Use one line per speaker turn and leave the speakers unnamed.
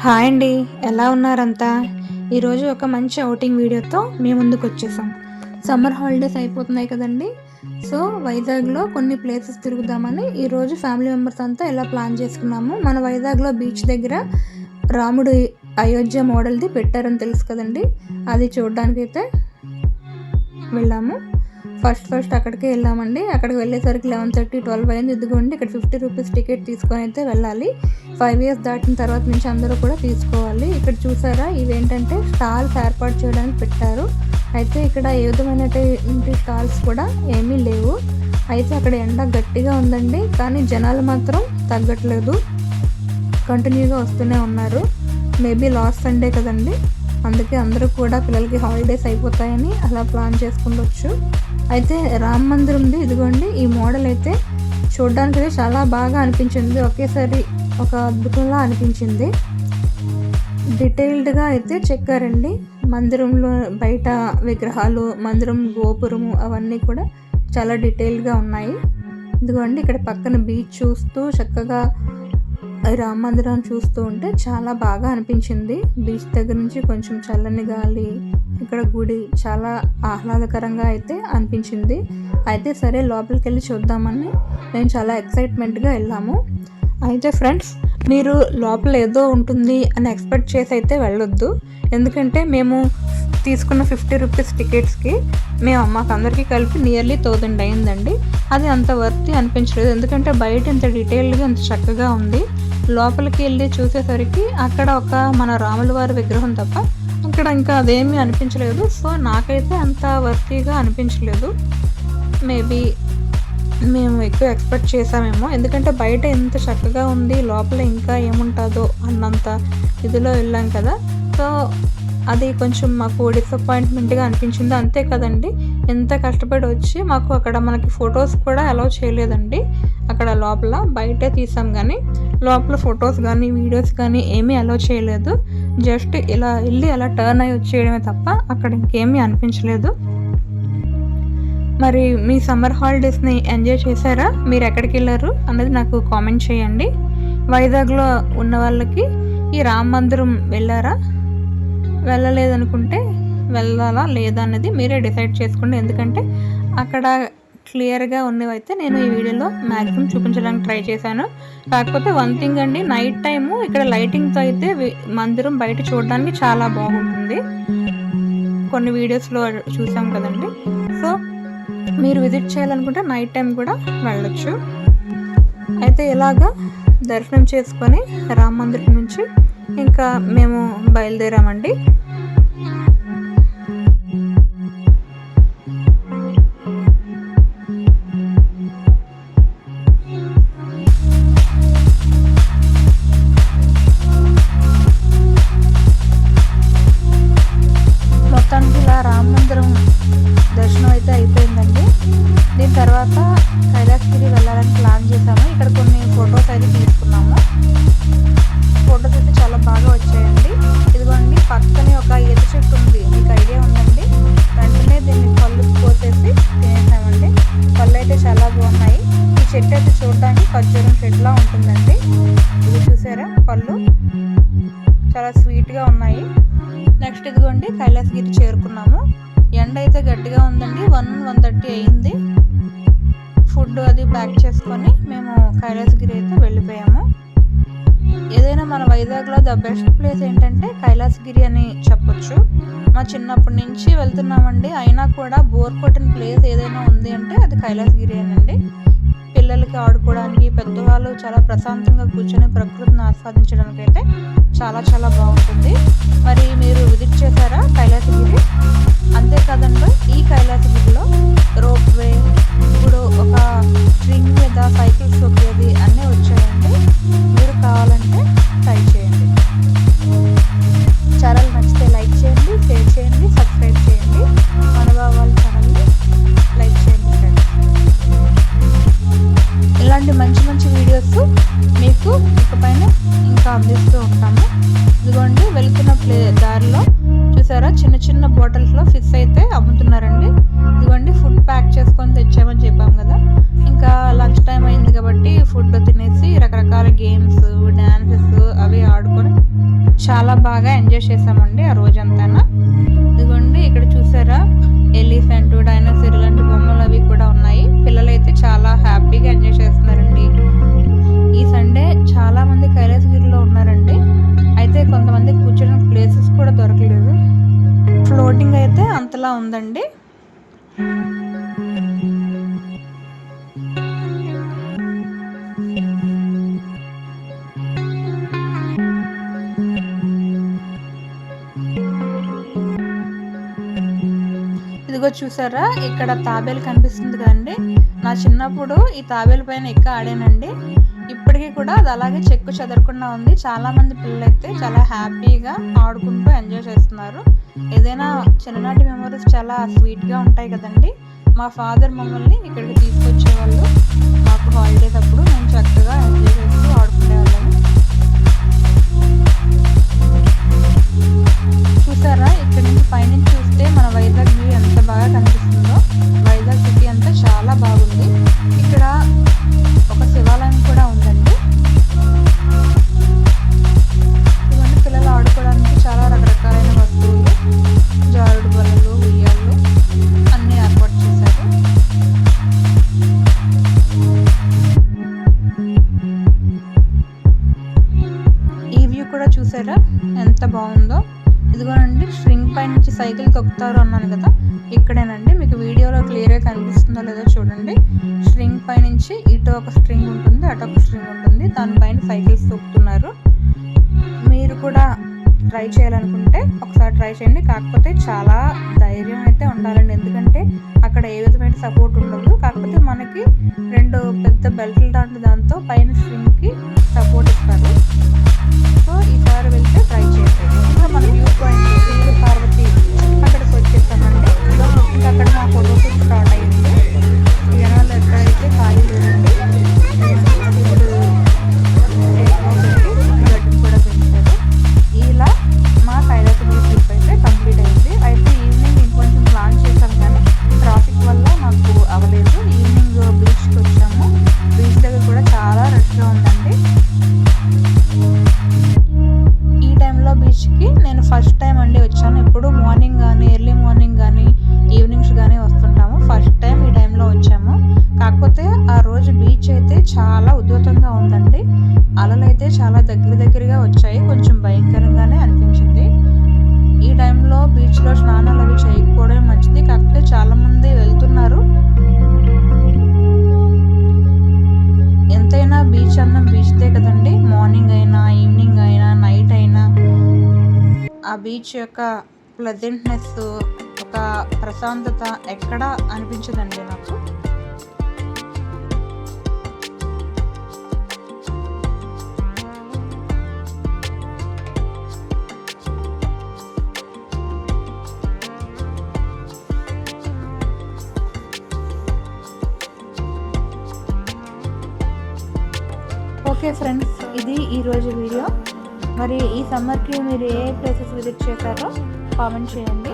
Hi అండి. ఎలా ఉన్నారంతా? ఈరోజు ఒక మంచి అవుటింగ్ వీడియోతో మీ ముందుకు వచ్చేసాం. సమ్మర్ హాలిడేస్ అయిపోతున్నాయి కదండి. సో వైజాగ్లో కొన్ని ప్లేసెస్ తిరుగుదామని ఈరోజు ఫ్యామిలీ మెంబర్స్ అంతా ఎలా ప్లాన్ చేసుకున్నాము? మన వైజాగ్లో బీచ్ దగ్గర రాముడు అయోధ్య మోడల్ది పెట్టారని తెలుసు కదండి. అది చూడడానికైతే వెళ్ళాము. ఫస్ట్ ఫస్ట్ అక్కడికే వెళ్ళామండి అక్కడికి వెళ్ళేసరికి లెవెన్ థర్టీ ట్వెల్వ్ అయింది. ఇదిగోండి ఇక్కడ ఫిఫ్టీ రూపీస్ టికెట్ తీసుకొని అయితే వెళ్ళాలి. ఫైవ్ ఇయర్స్ దాటిన తర్వాత నుంచి అందరూ కూడా తీసుకోవాలి. ఇక్కడ చూసారా? ఇవేంటంటే స్టాల్స్ ఏర్పాటు చేయడానికి పెట్టారు. అయితే ఇక్కడ ఏ విధమైనటువంటి స్టాల్స్ కూడా ఏమీ లేవు. అయితే అక్కడ ఎండ గట్టిగా ఉందండి. కానీ జనాలు మాత్రం తగ్గట్లేదు. కంటిన్యూగా వస్తూనే ఉన్నారు. మేబీ లాస్ట్ సండే కదండి. అందుకే అందరూ కూడా పిల్లలకి హాలిడేస్ అయిపోతాయని అలా ప్లాన్ చేసుకుండొచ్చు. అయితే రామ్ మందిరంది ఇదిగోండి ఈ మోడల్ అయితే చూడడానికి అయితే చాలా బాగా అనిపించింది. ఒకేసారి ఒక అద్భుతంలా అనిపించింది. డీటెయిల్డ్గా అయితే చెక్కారండి మందిరంలో బయట విగ్రహాలు మందిరం గోపురము అవన్నీ కూడా చాలా డీటెయిల్డ్గా ఉన్నాయి. ఇదిగోండి ఇక్కడ పక్కన బీచ్ చూస్తూ చక్కగా రామ మందిరాన్ని చూస్తూ ఉంటే చాలా బాగా అనిపించింది. బీచ్ దగ్గర నుంచి కొంచెం చల్లని గాలి ఇక్కడ గుడి చాలా ఆహ్లాదకరంగా అయితే అనిపించింది. అయితే సరే లోపలికి వెళ్ళి చూద్దామని మేము చాలా ఎక్సైట్మెంట్గా వెళ్ళాము. అయితే ఫ్రెండ్స్ మీరు లోపల ఏదో ఉంటుంది అని ఎక్స్పెక్ట్ చేసి అయితే వెళ్ళొద్దు. ఎందుకంటే మేము తీసుకున్న ఫిఫ్టీ రూపీస్ టికెట్స్కి మేము మాకు అందరికీ కలిపి నియర్లీ థౌజండ్ అయిందండి. అది అంత వర్తి అనిపించలేదు. ఎందుకంటే బయట ఇంత డీటెయిల్డ్గా ఇంత చక్కగా ఉంది. లోపలికి వెళ్ళి చూసేసరికి అక్కడ ఒక మన రాముల వారి విగ్రహం తప్ప అక్కడ ఇంకా అదేమీ అనిపించలేదు. సో నాకైతే అంత వర్కీగా అనిపించలేదు. మేబీ మేము ఎక్కువ ఎక్స్పెక్ట్ చేసామేమో ఎందుకంటే బయట ఎంత చక్కగా ఉంది లోపల ఇంకా ఏముంటుందో అన్నంత ఇదిలో వెళ్ళాం కదా. సో అది కొంచెం మాకు డిసప్పాయింట్మెంట్గా అనిపించింది. అంతే కదండి. ఎంత కష్టపడి వచ్చి మాకు అక్కడ మనకి ఫొటోస్ కూడా అలౌ చేయలేదండి. అక్కడ లోపల బయటే తీసాం కానీ లోపల ఫొటోస్ కానీ వీడియోస్ కానీ ఏమీ అలో చేయలేదు. జస్ట్ ఇలా వెళ్ళి అలా టర్న్ అయ్యి వచ్చేయడమే తప్ప అక్కడ ఇంకేమీ అనిపించలేదు. మరి మీ సమ్మర్ హాలిడేస్ని ఎంజాయ్ చేశారా? మీరు ఎక్కడికి వెళ్ళారు అన్నది నాకు కామెంట్ చేయండి. వైజాగ్లో ఉన్న వాళ్ళకి ఈ రామ మందిరం వెళ్ళారా? వెళ్ళలేదనుకుంటే వెళ్ళాలా లేదా అన్నది మీరే డిసైడ్ చేసుకోండి. ఎందుకంటే అక్కడ క్లియర్గా ఉన్నవైతే నేను ఈ వీడియోలో మ్యాక్సిమం చూపించడానికి ట్రై చేశాను. కాకపోతే వన్ థింగ్ అండి నైట్ టైము ఇక్కడ లైటింగ్తో అయితే మందిరం బయట చూడడానికి చాలా బాగుంటుంది. కొన్ని వీడియోస్లో చూసాం కదండి. సో మీరు విజిట్ చేయాలనుకుంటే నైట్ టైం కూడా వెళ్ళొచ్చు. అయితే ఇలాగా దర్శనం చేసుకొని రామ మందిరం నుంచి ఇంకా మేము బయలుదేరామండి. సాయంత్రం దర్శనం అయితే అయిపోయిందండి. దీని తర్వాత కైలాసగిరి వెళ్ళాలని ప్లాన్ చేశాము. ఇక్కడ కొన్ని ఫొటోస్ అయితే తీసుకున్నాము. ఫొటోస్ అయితే చాలా బాగా వచ్చాయండి. ఇదిగోండి పక్కనే ఒక ఈత చెట్టు ఉంది. మీకు ఐడియా ఉందండి. వెంటనే దీన్ని పళ్ళు కోసేసి తినేసామండి. పళ్ళు అయితే చాలా బాగున్నాయి. ఈ చెట్టు అయితే చూడడానికి ఖర్జూరం చెట్టులా ఉంటుందండి. ఇది చూసారా? పళ్ళు చాలా స్వీట్గా ఉన్నాయి. నెక్స్ట్ ఇదిగోండి కైలాసగిరి చేరుకున్నాము. ఎండ అయితే గట్టిగా ఉందండి. వన్ వన్ థర్టీ అయింది. ఫుడ్ అది ప్యాక్ చేసుకొని మేము కైలాసగిరి అయితే వెళ్ళిపోయాము. ఏదైనా మన వైజాగ్లో ద బెస్ట్ ప్లేస్ ఏంటంటే కైలాసగిరి అని చెప్పొచ్చు. మా చిన్నప్పటి నుంచి వెళ్తున్నామండి. అయినా కూడా బోర్ కొట్టిన ప్లేస్ ఏదైనా ఉంది అంటే అది కైలాసగిరి అనండి. పెద్దవాళ్ళు చాలా ప్రశాంతంగా కూర్చొని ప్రకృతిని ఆస్వాదించడానికి అయితే చాలా చాలా బాగుంటుంది. మరి మీరు విజిట్ చేశారా కైలాసగిరి అంతేకాదండి ఈ కైలాసగిరిలో రోప్ వే ఇప్పుడు ఒక స్ట్రింగ్ మీద సైకిల్స్ తొక్కేది అన్ని ఇంకా అందిస్తూ ఉంటాము. ఇదిగోండి వెళ్తున్న ప్లే దారిలో చూసారా? చిన్న చిన్న బాటిల్స్లో ఫిష్ అయితే అమ్ముతున్నారండి. ఇదిగోండి ఫుడ్ ప్యాక్ చేసుకొని తెచ్చామని చెప్పాం కదా. ఇంకా లంచ్ టైం అయింది కాబట్టి ఫుడ్ తినేసి రకరకాల గేమ్స్ డ్యాన్సెస్ అవి ఆడుకొని చాలా బాగా ఎంజాయ్ చేసామండి ఆ రోజంతా ఇదిగోండి ఇక్కడ చూసారా? ఎలిఫెంట్ డైనోసర్ ఇలాంటి బొమ్మలు అవి కూడా ఉన్నాయి. పిల్లలైతే చాలా హ్యాపీగా ఎంజాయ్ చేస్తున్నారండి. ఈ సండే చాలా మంది కైలాసగిరిలో ఉన్నారండి. అయితే కొంతమంది కూర్చోడానికి ప్లేసెస్ కూడా దొరకలేదు. ఫ్లోటింగ్ అయితే అంతలా ఉందండి. ఇదిగో చూసారా? ఇక్కడ తాబేలు కనిపిస్తుంది కదండి. నా చిన్నప్పుడు ఈ తాబేలు పైన ఎక్క ఆడానండి. ఇప్పటికీ కూడా అది అలాగే చెక్కు చెదరకుండా ఉంది. చాలా మంది పిల్లలైతే చాలా హ్యాపీగా ఆడుకుంటూ ఎంజాయ్ చేస్తున్నారు. ఏదైనా చిన్ననాటి మెమరీస్ చాలా స్వీట్గా ఉంటాయి కదండి. మా ఫాదర్ మమ్మల్ని ఇక్కడికి తీసుకొచ్చేవాళ్ళు. మాకు హాలిడేస్ అప్పుడు మేము చక్కగా ఎంజాయ్ చేస్తూ ఆడుకునేవాళ్ళము చూసారా? ఇక్కడ నుంచి పైనుంచి చూస్తే మన వైజాగ్ వ్యూ ఎంత బాగా కనిపిస్తుందో. వైజాగ్ సిటీ అంతా చాలా బాగా ఎంత బాగుందో. ఇదిగోనండి స్ట్రింగ్ పై నుంచి సైకిల్ తొక్కుతారు అన్నాను కదా ఇక్కడేనండి. మీకు వీడియోలో క్లియర్గా కనిపిస్తుందో లేదో చూడండి. స్ట్రింగ్ పై నుంచి ఇటు ఒక స్ట్రింగ్ ఉంటుంది అటు ఒక స్ట్రింగ్ ఉంటుంది. దానిపైన సైకిల్స్ తొక్కుతున్నారు. మీరు కూడా ట్రై చేయాలనుకుంటే ఒకసారి ట్రై చేయండి. కాకపోతే చాలా ధైర్యం అయితే ఉండాలండి. ఎందుకంటే అక్కడ ఏ విధమైన సపోర్ట్ ఉండదు. కాకపోతే మనకి రెండు పెద్ద బెల్ట్లు లాంటి దాంతో పైన స్ట్రింగ్కి సపోర్ట్ ఇస్తారు. అయితే చాలా దగ్గర దగ్గరగా వచ్చాయి. కొంచెం భయంకరంగానే అనిపించింది. ఈ టైంలో బీచ్లో స్నానాలు అవి చేయకపోవడం మంచిది. కాకపోతే చాలామంది వెళ్తున్నారు. ఎంతైనా బీచ్ అన్నం బీచ్దే కదండి. మార్నింగ్ అయినా ఈవినింగ్ అయినా నైట్ అయినా ఆ బీచ్ యొక్క ప్లెజెంట్నెస్ ఒక ప్రశాంతత ఎక్కడా అనిపించదండి నాకు. ఓకే ఫ్రెండ్స్ ఇది ఈరోజు వీడియో మరి ఈ సమ్మర్కి మీరు ఏ ప్లేసెస్ విజిట్ చేశారో కామెంట్ చేయండి.